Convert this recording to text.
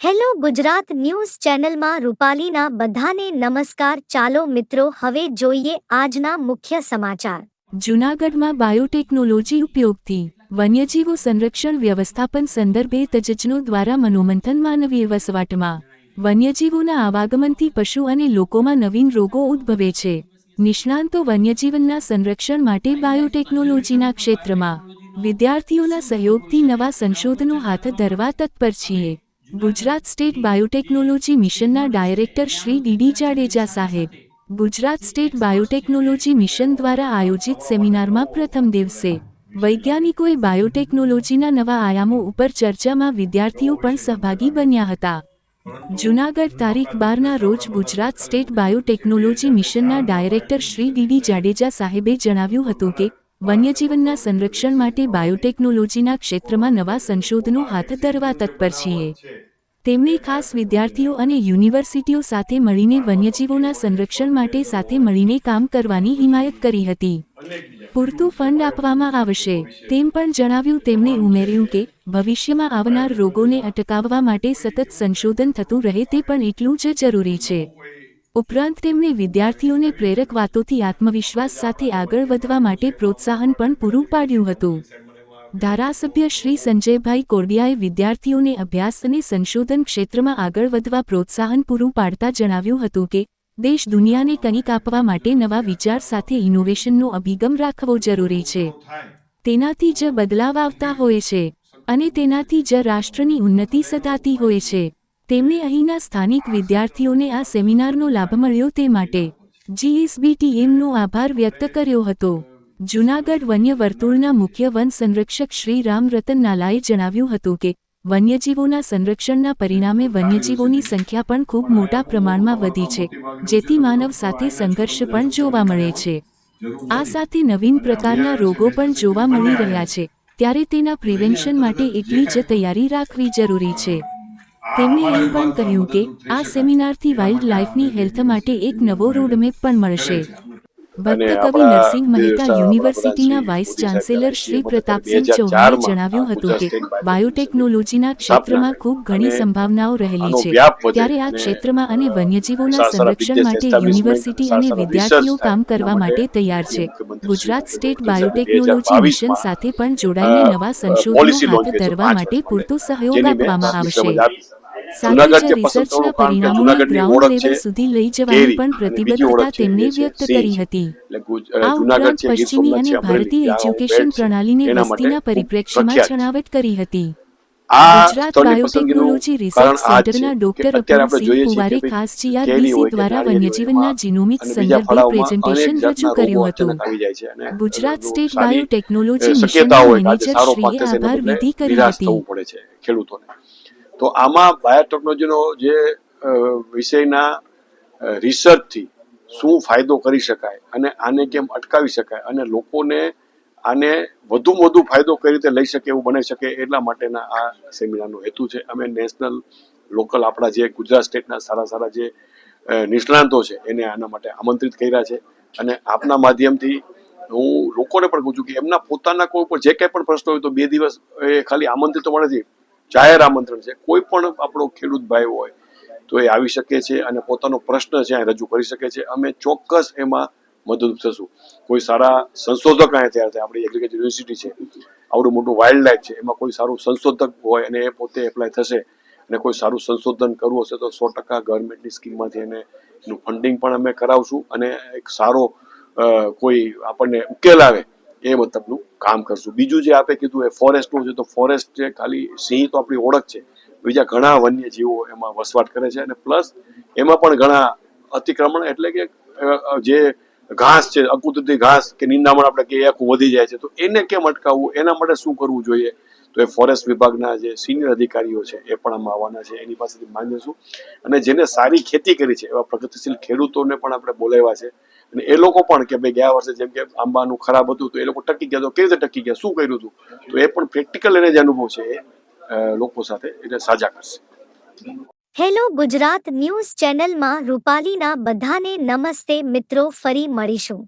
Hello Gujarat news ચેનલમાં રૂપાલીના બધાને નમસ્કાર. ચાલો મિત્રો, હવે જોઈએ આજના મુખ્ય સમાચાર. જૂનાગઢમાં બાયોટેકનોલોજી ઉપયોગથી વન્યજીવો સંરક્ષણ વ્યવસ્થાપન સંદર્ભે તજજ્ઞો દ્વારા મનોમંથન માનવીય વસવાટમાં વન્યજીવોના આવાગમનથી પશુ અને લોકોમાં નવીન રોગો ઉદ્ભવે છે. નિષ્ણાંતો વન્યજીવનના સંરક્ષણ માટે બાયોટેકનોલોજીના ક્ષેત્રમાં વિદ્યાર્થીઓના સહયોગથી નવા સંશોધનો હાથ ધરવા તત્પર છીએ. ગુજરાત સ્ટેટ બાયોટેકનોલોજી મિશનના ડાયરેક્ટર શ્રી ડીડી જાડેજા સાહેબ. ગુજરાત સ્ટેટ બાયોટેકનોલોજી મિશન દ્વારા આયોજિત સેમિનારમાં પ્રથમ દિવસે વૈજ્ઞાનિકોએ બાયોટેકનોલોજીના નવા આયામો ઉપર ચર્ચામાં વિદ્યાર્થીઓ પણ સહભાગી બન્યા હતા. જૂનાગઢ તારીખ બારના રોજ ગુજરાત સ્ટેટ બાયોટેકનોલોજી મિશનના director Shri D D Jadeja સાહેબે જણાવ્યું હતું કે વન્યજીવનના સંરક્ષણ માટે બાયોટેકનોલોજીના ક્ષેત્રમાં નવા સંશોધનો હાથ ધરવા તત્પર છીએ. તેમણે ખાસ વિદ્યાર્થીઓ અને યુનિવર્સિટીઓ સાથે મળીને વન્યજીવોના સંરક્ષણ માટે સાથે મળીને કામ કરવાની હિમાયત કરી હતી. પૂરતું ફંડ આપવામાં આવશે, તેમ પણ જણાવ્યું તેમણે ઉમેર્યું કે, ભવિષ્યમાં આવનાર રોગોને અટકાવવા માટે સતત સંશોધન થતું રહે તે પણ એટલું જ જરૂરી છે. ઉપરાંત તેમણે વિદ્યાર્થીઓને પ્રેરક વાતોથી આત્મવિશ્વાસ સાથે આગળ વધવા માટે પ્રોત્સાહન પણ પૂરું પાડ્યું હતું. ધારાસભ્ય શ્રી સંજયભાઈ કોરડિયાએ વિદ્યાર્થીઓને અભ્યાસ અને સંશોધન ક્ષેત્રમાં આગળ વધવા પ્રોત્સાહન પૂરું પાડતા જણાવ્યું હતું કે, દેશ દુનિયાને કંઈક આપવા માટે નવા વિચાર સાથે ઇનોવેશનનો અભિગમ રાખવો જરૂરી છે. તેનાથી જ બદલાવ આવતા હોય છે અને તેનાથી જ રાષ્ટ્રની ઉન્નતિ સધાતી હોય છે. તેમણે અહીંના સ્થાનિક વિદ્યાર્થીઓને આ સેમિનારનો લાભ મળ્યો તે માટે જીએસબીટીએમનો આભાર વ્યક્ત કર્યો હતો. જૂનાગઢ વન્ય વર્તુળના મુખ્ય વન સંરક્ષક શ્રી રામ રતન નાલાએ જણાવ્યું હતું કે, વન્યજીવોના સંરક્ષણના પરિણામે વન્યજીવોની સંખ્યા પણ ખૂબ મોટા પ્રમાણમાં વધી છે, જેથી માનવ સાથે સંઘર્ષ પણ જોવા મળે છે. આ સાથે નવીન પ્રકારના રોગો પણ જોવા મળી રહ્યા છે, ત્યારે તેના પ્રિવેન્શન માટે એટલી જ તૈયારી રાખવી જરૂરી છે. તેમણે એમ પણ કહ્યું કે આ સેમિનારથી વાઇલ્ડ લાઇફની હેલ્થ માટે એક નવો રોડમેપ પણ મળશે. ભક્તકવિ નરસિંહ મહેતા યુનિવર્સિટીના વાઇસ ચાન્સેલર શ્રી પ્રતાપસિંહ ચૌહાણે જણાવ્યું હતું કે બાયોટેકનોલોજીના ક્ષેત્રમાં ખૂબ ઘણી સંભાવનાઓ રહેલી છે. ત્યારે આ ક્ષેત્રમાં અને વન્યજીવોના સંરક્ષણ માટે યુનિવર્સિટી અને વિદ્યાર્થીઓ કામ કરવા માટે તૈયાર છે. ગુજરાત સ્ટેટ બાયોટેકનોલોજી મિશન સાથે પણ જોડાઈને નવા સંશોધનો હાથ ધરવા માટે પૂરતો સહયોગ આપવામાં આવશે. સાથે જ પરિણામોને ગ્રાઉન્ડ લેવલ સુધી લઈ જવાની પણ પ્રતિબદ્ધતા તેમણે વ્યક્ત કરી હતી. આ ઉપરાંત પશ્ચિમી અને ભારતીય એજ્યુકેશન પ્રણાલીને વસ્તીના પરિપ્રેક્ષ્યમાં છણાવટ કરી હતી. ગુજરાત બાયોટેકનોલોજી રિસર્ચ સેન્ટરના ડોક્ટર અપૂર્વસિંહ પુવારે ખાસ જીઆરબીસી દ્વારા વન્યજીવનના જીનોમિક સંદર્ભે પ્રેઝન્ટેશન રજૂ કર્યું હતું. ગુજરાત સ્ટેટ બાયોટેકનોલોજી મિશનના મેનેજર શ્રીએ આભાર વિધિ કરી હતી. ખેડૂતોને. તો આમાં બાયોટેકનોલોજીનો જે વિષયના રિસર્ચથી શું ફાયદો કરી શકાય અને આને કેમ અટકાવી શકાય અને લોકોને આને વધુમાં વધુ ફાયદો કઈ રીતે લઈ શકે એવું બની શકે એટલા માટેના આ સેમિનારનો હેતુ છે. અમે નેશનલ લોકલ આપણા જે ગુજરાત સ્ટેટના સારા સારા જે નિષ્ણાંતો છે એને આના માટે આમંત્રિત કર્યા છે અને આપના માધ્યમથી હું લોકોને પણ કહું છું કે એમના પોતાના કોઈ પણ જે કંઈ પણ પ્રશ્ન હોય તો બે દિવસ એ ખાલી આમંત્રિત મળે જાહેર આમંત્રણ છે, કોઈ પણ આપણો ખેડૂત ભાઈ હોય, તો એ આવી શકે છે અને પોતાનો પ્રશ્ન છે રજૂ કરી શકે છે. અમે ચોક્કસ એમાં મદદરૂપ થશું. કોઈ સારા સંશોધક અહીંયા તૈયાર થાય, આપણી એગ્રીકલ્ચર યુનિવર્સિટી છે, આવડું મોટું વાઇલ્ડ લાઈફ છે, એમાં કોઈ સારું સંશોધક હોય અને એ પોતે એપ્લાય થશે અને કોઈ સારું સંશોધન કરવું હશે તો સો ટકા ગવર્મેન્ટની સ્કીમમાંથી એને એનું ફંડિંગ પણ અમે કરાવશું અને એક સારો કોઈ આપણને ઉકેલ આવે એ મતલબનું કામ કરશું. બીજું જે આપે કીધું એ ફોરેસ્ટનું છે, તો ફોરેસ્ટ છે ખાલી સિંહ તો આપણી ઓળખ છે. બીજા ઘણા વન્ય જીવો એમાં વસવાટ કરે છે અને પ્લસ એમાં પણ ઘણા અતિક્રમણ એટલે કે જે ઘાસ છે, અકુદરતી ઘાસ કે નિંદામણ આપણે કે આખું વધી જાય છે. તો એને કેમ અટકાવવું? એના માટે શું કરવું જોઈએ? તો એ ફોરેસ્ટ વિભાગના જે સિનિયર અધિકારીઓ છે, એ પણ આમાં આવવાના છે. એની પાસેથી માંગીશું અને જેને સારી ખેતી કરી છે, એવા પ્રગતિશીલ ખેડૂતોને પણ આપણે બોલાવ્યા છે. અને એ લોકો પણ કે ભાઈ ગયા વર્ષે જેમ કે આંબાનું ખરાબ હતું તો એ લોકો ટકી ગયા તો કેવી રીતે ટકી ગયા? શું કર્યું હતું તો એ પણ પ્રેક્ટિકલ એને જે અનુભવ છે લોકો સાથે એટલે સાજા કરશે. હેલો ગુજરાત ન્યૂઝ ચેનલમાં રૂપાલીના બધાને નમસ્તે મિત્રો, ફરી મળીશું.